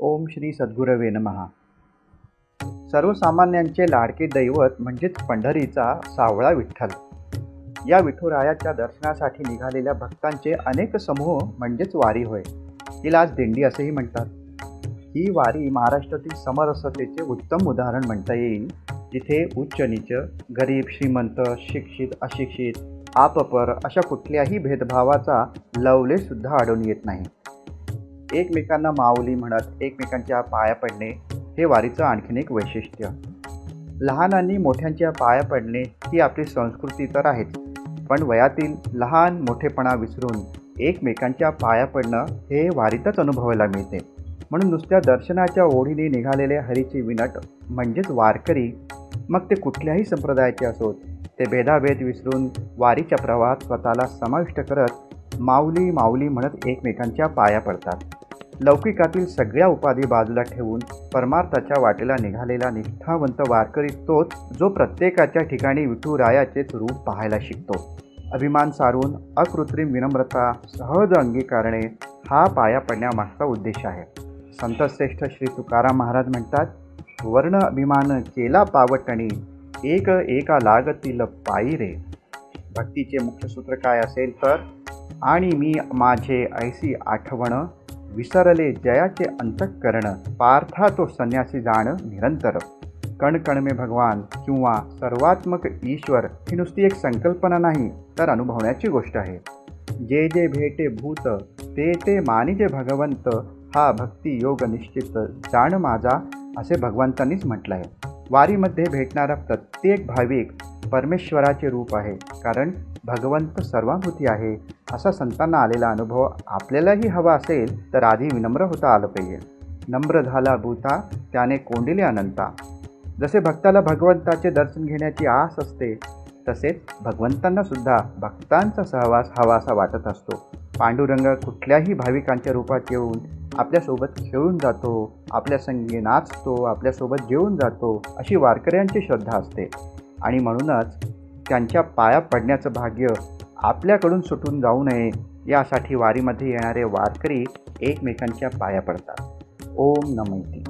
ओम श्री सद्गुरवे नमहा सर्वसामान्यांचे लाडके दैवत म्हणजेच पंढरीचा सावळा विठ्ठल. या विठुरायाच्या दर्शनासाठी निघालेल्या भक्तांचे अनेक समूह म्हणजेच वारी होय. हिला आज दिंडी असेही म्हणतात. ही वारी महाराष्ट्रातील समरसतेचे उत्तम उदाहरण म्हणता येईल. जिथे उच्च नीच गरीब श्रीमंत शिक्षित अशिक्षित आपपर अशा कुठल्याही भेदभावाचा लवलेसुद्धा आढळून येत नाही. एकमेकांना माऊली म्हणत एकमेकांच्या पाया पडणे हे वारीचं आणखीन एक वैशिष्ट्य. लहानांनी मोठ्यांच्या पाया पडणे ही आपली संस्कृती तर आहेच पण वयातील लहान मोठेपणा विसरून एकमेकांच्या पाया पडणं हे वारीतच अनुभवायला मिळते. म्हणून नुसत्या दर्शनाच्या ओढीने निघालेले हरीची विनट म्हणजेच वारकरी मग ते कुठल्याही संप्रदायाचे असोत ते भेदाभेद विसरून वारीच्या प्रवाहात स्वतःला समाविष्ट करत माऊली माऊली म्हणत एकमेकांच्या पाया पडतात. लौकिकातील सगळ्या उपाधी बाजूला ठेवून परमार्थाच्या वाटेला निघालेला निष्ठावंत वारकरी तोच जो प्रत्येकाच्या ठिकाणी विठुरायाचेच रूप पाहायला शिकतो. अभिमान सारून अकृत्रिम विनम्रता सहज अंगीकारणे हा पाया पडण्यामागचा उद्देश आहे. संतश्रेष्ठ श्री तुकाराम महाराज म्हणतात वर्ण अभिमान केला पावटणी एक एका लागतील पायी रे. भक्तीचे मुख्य सूत्र काय असेल तर आणि मी माझे ऐसी आठवणं विसरले जयाचे अंतःकरण पार्था तो संन्यासी जाण निरंतर. कणकणमे में भगवान किंवा सर्वात्मक ईश्वर ही नुसती एक संकल्पना नाही तर अनुभवण्याची गोष्ट आहे. जे जे भेटे भूत ते ते मानिजे भगवंत हा भक्ती योग निश्चित जाण माझा असे भगवंतांनीच म्हटलं आहे वारीमध्ये भेटणारा प्रत्येक भाविक परमेश्वराचे रूप आहे कारण भगवंत सर्वाभूती आहे. असा संतांना आलेला अनुभव आपल्यालाही हवा असेल तर आधी विनम्र होता आलं पाहिजे. नम्र झाला भूता त्याने कोंडिले अनंता. जसे भक्ताला भगवंताचे दर्शन घेण्याची आस असते तसेच भगवंतांना सुद्धा भक्तांचा सहवास हवा असा वाटत असतो. पांडुरंग कुठल्याही भाविकांच्या रूपात येऊन आपल्यासोबत खेळून जातो आपल्या संगी नाचतो आपल्यासोबत जेवून जातो अशी वारकऱ्यांची श्रद्धा असते. आणि म्हणूनच त्यांच्या पाया पडण्याचं भाग्य आपल्याकडून सुटून जाऊ नये यासाठी वारीमध्ये येणारे वारकरी एकमेकांच्या पाया पडतात. ओम नमैती